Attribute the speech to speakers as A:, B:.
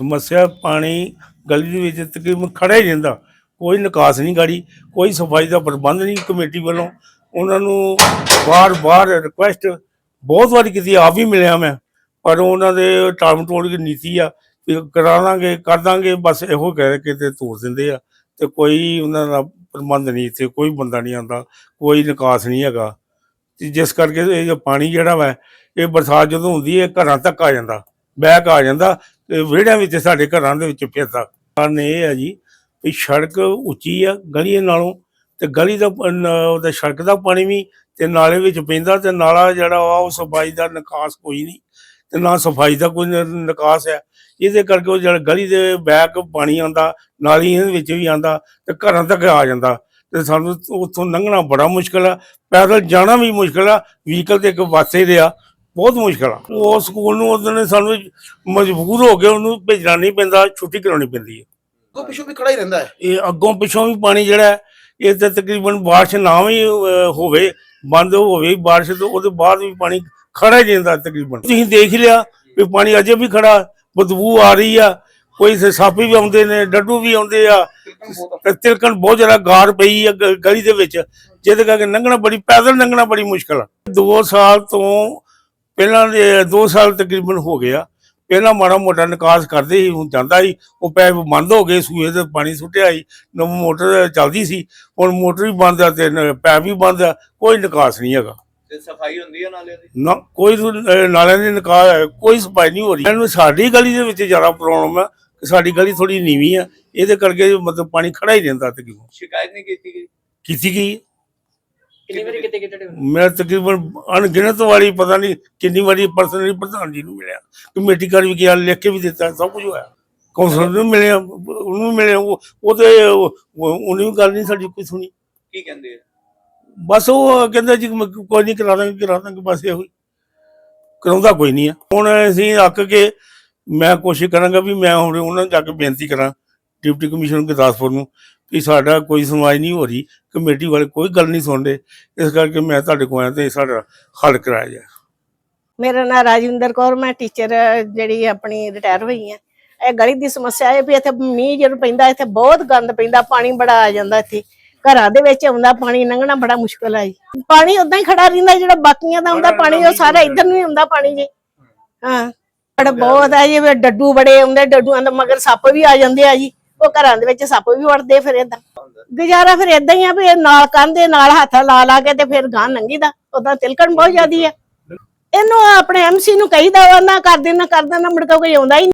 A: ਸਮੱਸਿਆ ਪਾਣੀ ਗਲੀ ਦੇ ਵਿੱਚ ਤਕਰੀਬਨ ਖੜਾ ਹੀ ਰਹਿੰਦਾ। ਕੋਈ ਨਿਕਾਸ ਨਹੀਂ ਗਾੜੀ, ਕੋਈ ਸਫ਼ਾਈ ਦਾ ਪ੍ਰਬੰਧ ਨਹੀਂ ਕਮੇਟੀ ਵੱਲੋਂ। ਉਹਨਾਂ ਨੂੰ ਬਾਰ-ਬਾਰ ਰਿਕੁਐਸਟ ਬਹੁਤ ਵਾਰੀ ਕੀਤੀ, ਆਪ ਵੀ ਮਿਲਿਆ ਮੈਂ। ਪਰ ਉਹਨਾਂ ਦੇ ਟਾਲਮ ਟੋਲ ਦੀ ਨੀਤੀ ਆ ਵੀ ਕਰਾ ਲਾਂਗੇ, ਕਰ ਦਾਂਗੇ, ਬਸ ਇਹੋ ਕਹਿ ਕੇ ਤੇ ਤੋੜ ਦਿੰਦੇ ਆ। ਤੇ ਕੋਈ ਉਹਨਾਂ ਦਾ ਪ੍ਰਬੰਧ ਨਹੀਂ ਇੱਥੇ, ਕੋਈ ਬੰਦਾ ਨਹੀਂ ਆਉਂਦਾ, ਕੋਈ ਨਿਕਾਸ ਨਹੀਂ ਹੈਗਾ। ਤੇ ਜਿਸ ਕਰਕੇ ਇਹ ਪਾਣੀ ਜਿਹੜਾ ਵਾ, ਇਹ ਬਰਸਾਤ ਜਦੋਂ ਹੁੰਦੀ ਹੈ ਘਰਾਂ ਤੱਕ ਆ ਜਾਂਦਾ, ਬੈਕ ਆ ਜਾਂਦਾ। ਵਿਹੜਿਆਂ ਵਿੱਚ ਸਾਡੇ ਘਰਾਂ ਦੇ ਵਿੱਚ ਫਿਰਦਾ। ਕਾਰਨ ਇਹ ਹੈ ਜੀ ਵੀ ਸੜਕ ਉੱਚੀ ਆ, ਗਲੀ ਨਾਲੋਂ ਤੇ ਗਲੀ ਦਾ ਉਹਦਾ ਸੜਕ ਦਾ ਪਾਣੀ ਵੀ ਤੇ ਨਾਲੇ ਵਿੱਚ ਪੈਂਦਾ ਤੇ ਨਾਲਾ ਜਿਹੜਾ ਵਾ ਉਹ ਸਫ਼ਾਈ ਦਾ ਨਿਕਾਸ ਕੋਈ ਨਹੀਂ ਤੇ ਨਾ ਸਫ਼ਾਈ ਦਾ ਕੋਈ ਨਿਕਾਸ ਹੈ। ਇਹਦੇ ਕਰਕੇ ਉਹ ਜਿਹੜਾ ਗਲੀ ਦੇ ਬੈਕ ਪਾਣੀ ਆਉਂਦਾ ਨਾਲੀਆਂ ਵਿੱਚ ਵੀ ਆਉਂਦਾ ਤੇ ਘਰਾਂ ਤੱਕ ਆ ਜਾਂਦਾ ਤੇ ਸਾਨੂੰ ਉੱਥੋਂ ਲੰਘਣਾ ਬੜਾ ਮੁਸ਼ਕਲ ਆ, ਪੈਦਲ ਜਾਣਾ ਵੀ ਮੁਸ਼ਕਲ ਆ, ਵਹੀਕਲ ਤੇ ਇੱਕ ਵਾਸੇ ਰਿਹਾ। ਬਹੁਤ ਮੁਸ਼ਕਲ ਆ। ਉਹ ਸਕੂਲ ਨੂੰ ਉਹਦੇ ਨੇ ਸਾਨੂੰ ਮਜਬੂਰ ਹੋ ਕੇ ਉਹਨੂੰ ਭੇਜਣਾ ਨਹੀਂ ਪੈਂਦਾ ਛੁੱਟੀ ਕਰਾਉਣੀ ਪੈਂਦੀ ਹੈ।
B: ਅੱਗੋਂ ਪਿੱਛੋਂ ਵੀ ਖੜਾ ਹੀ ਰਹਿੰਦਾ ਹੈ।
A: ਇਹ ਅੱਗੋਂ ਪਿੱਛੋਂ ਵੀ ਪਾਣੀ ਜਿਹੜਾ ਇਹ ਤੇ ਤਕਰੀਬਨ ਬਾਰਿਸ਼ ਨਾ ਵੀ ਹੋਵੇ ਬੰਦ ਹੋਵੇ ਬਾਰਿਸ਼ ਤੋਂ ਉਹਦੇ ਬਾਅਦ ਵੀ ਪਾਣੀ ਖੜਾ ਹੀ ਰਹਿੰਦਾ ਤਕਰੀਬਨ। ਤੁਸੀਂ ਦੇਖ ਲਿਆ ਵੀ ਪਾਣੀ ਅਜੇ ਵੀ ਖੜਾ ਬਦਬੂ ਆ ਰਹੀ ਆ। ਕੋਈ ਸੱਪ ਵੀ ਆਉਂਦੇ ਨੇ ਡੱਡੂ ਵੀ ਆਉਂਦੇ ਆ। ਤੇ ਤਿਲਕਣ ਬਹੁਤ ਜ਼ਿਆਦਾ ਗਾਰ ਪਈ ਆ ਗਲੀ ਦੇ ਵਿੱਚ। ਜਿਹਦੇ ਕਰਕੇ ਲੰਘਣਾ ਬੜੀ ਪੈਦਲ ਲੰਘਣਾ ਬੜੀ ਮੁਸ਼ਕਲ ਆ। 2 ਸਾਲ ਤੋਂ ਪਹਿਲਾਂ ਦੇ 2 ਸਾਲ ਤਕਰੀਬਨ ਹੋ ਗਿਆ ਪਹਿਲਾਂ ਮਾੜਾ ਮੋਟਾ ਨਿਕਾਸ ਕਰਦੇ ਸੀ ਹੁਣ ਜਾਂਦਾ ਸੀ। ਉਹ ਪੈਪ ਬੰਦ ਹੋ ਗਏ ਸੂਏ ਤੇ ਪਾਣੀ ਸੁੱਟਿਆ ਸੀ। ਨਵ ਮੋਟਰ ਚੱਲਦੀ ਸੀ। ਹੁਣ ਮੋਟਰ ਵੀ ਬੰਦ ਆ ਤੇ ਪੈਪ ਵੀ ਬੰਦ ਆ। ਕੋਈ ਨਿਕਾਸ ਨਹੀਂ ਹੈਗਾ।
C: ਤੇ ਸਫ਼ਾਈ ਹੁੰਦੀ ਹੈ ਨਾਲਿਆਂ ਦੀ?
A: ਨਾ ਕੋਈ ਨਾਲਿਆਂ ਦੀ ਨਿਕਾਸ ਕੋਈ ਸਫ਼ਾਈ ਨਹੀਂ ਹੋ ਰਹੀ। ਇਹਨੂੰ ਸਾਡੀ ਗਲੀ ਦੇ ਵਿੱਚ ਜ਼ਿਆਦਾ ਪ੍ਰੋਬਲਮ ਹੈ ਕਿ ਸਾਡੀ ਗਲੀ ਥੋੜੀ ਨੀਵੀਂ ਆ। ਇਹਦੇ ਕਰਕੇ ਮਤਲਬ ਪਾਣੀ ਖੜਾ ਹੀ ਰਹਿੰਦਾ ਤਕਰੀਬਨ।
C: ਸ਼ਿਕਾਇਤ ਨਹੀਂ ਕੀਤੀ ਗਈ?
A: ਕੀਤੀ ਗਈ।
C: ਕਿੰਨੀ ਵਾਰੀ ਕਿਤੇ ਕਿਤੇ
A: ਮੈਂ ਤਕਰੀਬਨ ਅਣਗਿਣਤ ਵਾਰੀ ਪਤਾ ਨਹੀਂ ਕਿੰਨੀ ਵਾਰੀ ਪਰਸਨਲੀ ਪ੍ਰਧਾਨ ਜੀ ਨੂੰ ਮਿਲਿਆ। ਕਮੇਟੀ ਕਰ ਵੀ ਗਿਆ ਲਿਖ ਕੇ ਵੀ ਦਿੱਤਾ ਸਭ ਕੁਝ ਹੋਇਆ। ਕੌਂਸਲਰ ਨੂੰ ਮਿਲਿਆ ਉਹਨੂੰ ਮਿਲਿਆ ਉਹ ਉਹਨੇ ਵੀ ਗੱਲ ਨਹੀਂ ਸਾਡੀ ਕੋਈ ਸੁਣੀ।
C: ਕੀ ਕਹਿੰਦੇ ਆ?
A: ਬਸ ਉਹ ਕਹਿੰਦਾ ਜੀ ਕੋਈ ਨਹੀਂ ਕਰਾ ਦਾਂਗੇ ਕਰਾ ਦਾਂਗੇ ਬਸ ਇਹੋ ਕਰਾਉਂਦਾ ਕੋਈ ਨਹੀਂ ਆ। ਹੁਣ ਅਸੀਂ ਅੱਕ ਕੇ ਮੈਂ ਕੋਸ਼ਿਸ਼ ਕਰਾਂਗਾ ਵੀ ਮੈਂ ਹੁਣ ਉਹਨਾਂ ਨੂੰ ਜਾ ਕੇ ਬੇਨਤੀ ਕਰਾਂ ਡਿਪਟੀ ਕਮਿਸ਼ਨਰ ਗੁਰਦਾਸਪੁਰ ਨੂੰ ਕਿ ਸਾਡਾ ਕੋਈ ਸੁਣਵਾਈ ਨਹੀਂ ਹੋ ਰਹੀ, ਕਮੇਟੀ ਵਾਲੇ ਕੋਈ ਗੱਲ ਨਹੀਂ ਸੁਣਦੇ। ਇਸ ਕਰਕੇ ਮੈਂ ਤੁਹਾਡੇ ਕੋਲ ਆਇਆ ਤੇ ਸਾਡਾ ਹੱਲ ਕਰਾਇਆ ਜਾਏ।
D: ਮੇਰਾ ਨਾਮ ਰਾਜਿੰਦਰ ਕੌਰ, ਮੈਂ ਟੀਚਰ, ਜਿਹੜੀ ਆਪਣੀ ਰਿਟਾਇਰ ਹੋਈ ਹਾਂ। ਇਹ ਗਲੀ ਦੀ ਸਮੱਸਿਆ ਹੈ ਵੀ ਇੱਥੇ ਮੀਂਹ ਜਦੋਂ ਪੈਂਦਾ, ਇੱਥੇ ਬਹੁਤ ਗੰਦ ਪੈਂਦਾ, ਪਾਣੀ ਬੜਾ ਆ ਜਾਂਦਾ ਇੱਥੇ। ਘਰਾਂ ਦੇ ਵਿੱਚ ਆਉਂਦਾ, ਪਾਣੀ ਲੰਘਣਾ ਬੜਾ ਮੁਸ਼ਕਲ ਆ ਜੀ। ਪਾਣੀ ਉਦਾਂ ਹੀ ਖੜਾ ਰਹਿੰਦਾ, ਜਿਹੜਾ ਬਾਕੀਆਂ ਦਾ ਆਉਂਦਾ ਪਾਣੀ, ਉਹ ਸਾਰਾ ਇੱਧਰ ਨੂੰ ਆਉਂਦਾ ਪਾਣੀ ਜੀ। ਹਾਂ। ਬੜਾ ਬਹੁਤ ਹੈ ਜੀ, ਡੱਡੂ ਬੜੇ ਆਉਂਦੇ, ਡੱਡੂਆਂ ਦੇ ਮਗਰ ਸੱਪ ਵੀ ਆ ਜਾਂਦੇ ਆ ਜੀ। ਉਹ ਘਰਾਂ ਦੇ ਵਿੱਚ ਸੱਪ ਵੀ ਵੜਦੇ ਫਿਰ ਏਦਾਂ ਗੁਜ਼ਾਰਾ ਫਿਰ ਏਦਾਂ ਹੀ ਆ ਵੀ ਇਹ ਨਾਲ ਕੰਧੇ ਨਾਲ ਹੱਥ ਲਾ ਲਾ ਕੇ ਤੇ ਫਿਰ ਗਾਂ ਲੰਘੀਦਾ ਉਦਾਂ ਤਿਲਕਣ ਬਹੁਤ ਜ਼ਿਆਦੀ ਆ ਇਹਨੂੰ ਆਪਣੇ ਐਮਸੀ ਨੂੰ ਕਹੀਦਾ ਵਾ ਨਾ ਕਰ ਦੇਣਾ ਕਰ ਦੇਣਾ, ਮੁੜ ਕੇ ਕੋਈ ਆਉਂਦਾ ਹੀ ਨੀ।